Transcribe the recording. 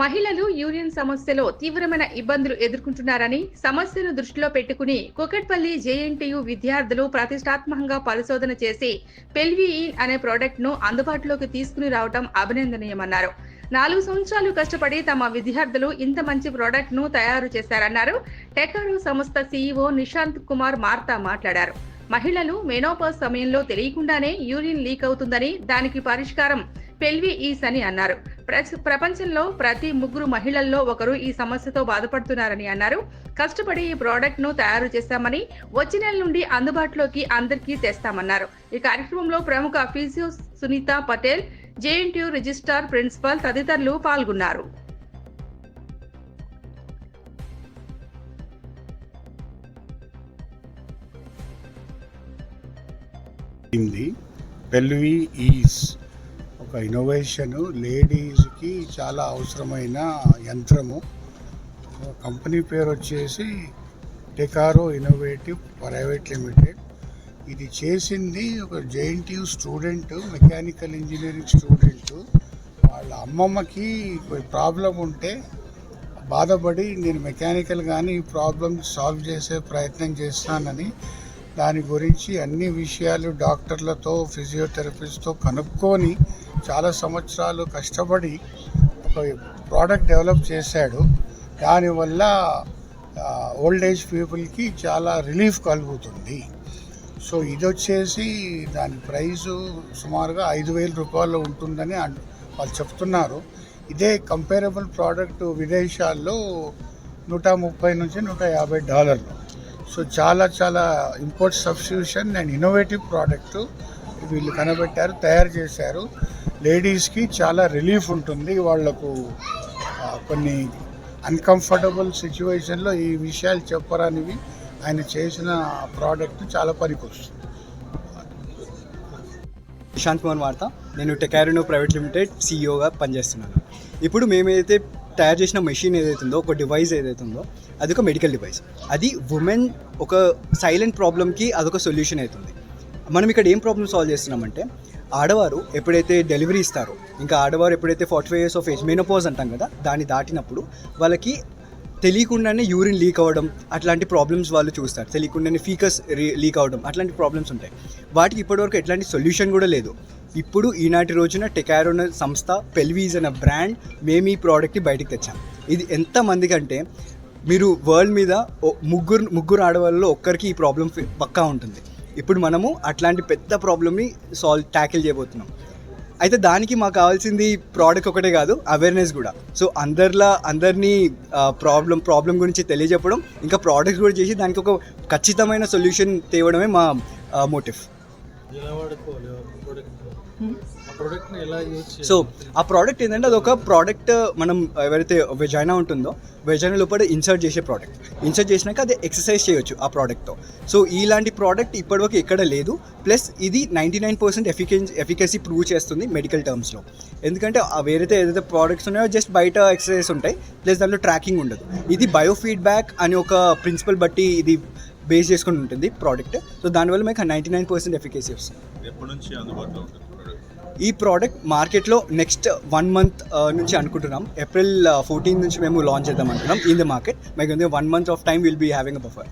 మహిళలు యూనియన్ సమస్యలో తీవ్రమైన ఇబ్బందులు ఎదుర్కొంటున్నారని సమస్యను దృష్టిలో పెట్టుకుని కుకట్పల్లి జేఎన్టీయు విద్యార్థులు ప్రతిష్టాత్మకంగా పరిశోధన చేసి పెల్వియిన్ అనే ప్రోడక్ట్ను అందుబాటులోకి తీసుకుని రావడం అభినందనీయమన్నారు. నాలుగు సంవత్సరాలు కష్టపడి తమ విద్యార్థులు ఇంత మంచి ప్రోడక్ట్ను తయారు చేశారన్నారు. టెకారో సంస్థ సీఈఓ నిశాంత్ కుమార్ మార్తా మాట్లాడారు. మహిళలు మెనోపాస్ సమయంలో తెలియకుండానే యూరిన్ లీక్ అవుతుందని దానికి పరిష్కారం పెల్వి ఈస్ అని అన్నారు. ప్రపంచంలో ప్రతి ముగ్గురు మహిళల్లో ఒకరు ఈ సమస్యతో బాధపడుతున్నారని అన్నారు. కష్టపడి ఈ ప్రోడక్ట్ను తయారు చేస్తామని వచ్చే నెల నుండి అందుబాటులోకి అందరికీ తెస్తామన్నారు. ఈ కార్యక్రమంలో ప్రముఖ physio Sunitha Patel JNTU registrar principal తదితరులు పాల్గొన్నారు. పెల్వి ఈజ్ ఒక ఇన్నోవేషను లేడీస్కి చాలా అవసరమైన యంత్రము. కంపెనీ పేరు వచ్చేసి టెకారో ఇన్నోవేటివ్ ప్రైవేట్ లిమిటెడ్ ఇది చేసింది ఒక JNTU student mechanical engineering student వాళ్ళ అమ్మమ్మకి ప్రాబ్లం ఉంటే బాధపడి నేను మెకానికల్ కానీ ఈ ప్రాబ్లం సాల్వ్ చేసే ప్రయత్నం చేస్తానని దాని గురించి అన్ని విషయాలు డాక్టర్లతో ఫిజియోథెరపిస్ట్తో కనుక్కొని చాలా సంవత్సరాలు కష్టపడి ఒక ప్రోడక్ట్ డెవలప్ చేశాడు. దానివల్ల ఓల్డ్ ఏజ్ పీపుల్కి చాలా రిలీఫ్ కలుగుతుంది. సో ఇది వచ్చేసి దాని ప్రైజు సుమారుగా ఐదు వేల రూపాయలు ఉంటుందని వాళ్ళు చెప్తున్నారు. ఇదే కంపేరబుల్ ప్రోడక్ట్ విదేశాల్లో నూట ముప్పై నుంచి నూట యాభై డాలర్లు. సో చాలా చాలా import substitution and innovative product వీళ్ళు కనబెట్టారు తయారు చేశారు. లేడీస్కి చాలా రిలీఫ్ ఉంటుంది. వాళ్ళకు కొన్ని అన్కంఫర్టబుల్ సిచ్యువేషన్లో ఈ విషయాలు చెప్పరానివి ఆయన చేసిన ప్రోడక్ట్ చాలా పనికొస్తుంది. నిశాంత్ కుమార్ వార్త. నేను టెకారినో ప్రైవేట్ లిమిటెడ్ సీఈఓగా పనిచేస్తున్నాను. ఇప్పుడు మేమైతే తయారు చేసిన మెషిన్ ఏదైతుందో ఒక డివైస్ ఏదైతుందో ఉందో అది ఒక మెడికల్ డివైస్ అది ఉమెన్ ఒక సైలెంట్ ప్రాబ్లమ్కి అదొక సొల్యూషన్ అవుతుంది మనం ఇక్కడ ఏం ప్రాబ్లమ్ సాల్వ్ చేస్తున్నామంటే ఆడవారు ఎప్పుడైతే డెలివరీ ఇస్తారో ఇంకా ఆడవారు ఎప్పుడైతే forty five years of age menopause అంటాం కదా దాన్ని దాటినప్పుడు వాళ్ళకి తెలియకుండానే యూరిన్ లీక్ అవ్వడం అట్లాంటి ప్రాబ్లమ్స్ వాళ్ళు చూస్తారు. తెలియకుండానే ఫీకస్ లీక్ అవ్వడం అట్లాంటి ప్రాబ్లమ్స్ ఉంటాయి. వాటికి ఇప్పటివరకు ఎట్లాంటి సొల్యూషన్ కూడా లేదు. ఇప్పుడు ఈనాటి రోజున టెకారోన్ సంస్థ పెల్వీజ్ అనే బ్రాండ్ మేము ఈ ప్రోడక్ట్ని బయటకు తెచ్చాం. ఇది ఎంతమందికి అంటే మీరు వరల్డ్ మీద ముగ్గురు ముగ్గురు ఆడవాళ్ళలో ఒక్కరికి ఈ ప్రాబ్లం పక్కా ఉంటుంది. ఇప్పుడు మనము అట్లాంటి పెద్ద ప్రాబ్లమ్ని సాల్వ్ ట్యాకిల్ చేయబోతున్నాం. అయితే దానికి మాకు కావాల్సింది ప్రోడక్ట్ ఒకటే కాదు అవేర్నెస్ కూడా. సో అందరిలా అందరినీ ప్రాబ్లం ప్రాబ్లం గురించి తెలియజెప్పడం ఇంకా ప్రోడక్ట్స్ కూడా చేసి దానికి ఒక ఖచ్చితమైన సొల్యూషన్ తేవడమే మా మోటివ్. సో ఆ ప్రోడక్ట్ ఏంటంటే అది ఒక ప్రోడక్ట్ మనం ఎవరైతే వెజైనా ఉంటుందో వెజైనా లోపల ఇన్సర్ట్ చేసే ప్రోడక్ట్ ఇన్సర్ట్ చేసినాక అది ఎక్సర్సైజ్ చేయొచ్చు ఆ ప్రోడక్ట్తో సో ఇలాంటి ప్రోడక్ట్ ఇప్పటివరకు ఎక్కడ లేదు. ప్లస్ ఇది నైంటీ నైన్ పర్సెంట్ ఎఫికెన్ ఎఫికసీ ప్రూవ్ చేస్తుంది మెడికల్ టర్మ్స్లో ఎందుకంటే ఆ వేరైతే ఏదైతే ప్రోడక్ట్స్ ఉన్నాయో జస్ట్ బయట ఎక్సర్సైజ్ ఉంటాయి. ప్లస్ దాంట్లో ట్రాకింగ్ ఉండదు. ఇది బయో ఫీడ్బ్యాక్ అని ఒక ప్రిన్సిపల్ బట్టి ఇది బేస్ చేసుకుని ఉంటుంది ప్రోడక్ట్ సో దానివల్ల మీకు నైంటీ నైన్ పర్సెంట్ ఎఫికసీ వస్తుంది. ఎప్పటి నుంచి అందుబాటులో ఉంటుంది? ఈ ప్రోడక్ట్ మార్కెట్లో నెక్స్ట్ వన్ మంత్ నుంచి అనుకుంటున్నాం. ఏప్రిల్ ఫోర్టీన్ నుంచి మేము లాంచ్ చేద్దాం అనుకున్నాం ఇన్ ద మార్కెట్ మీకు one month of time will be having a buffer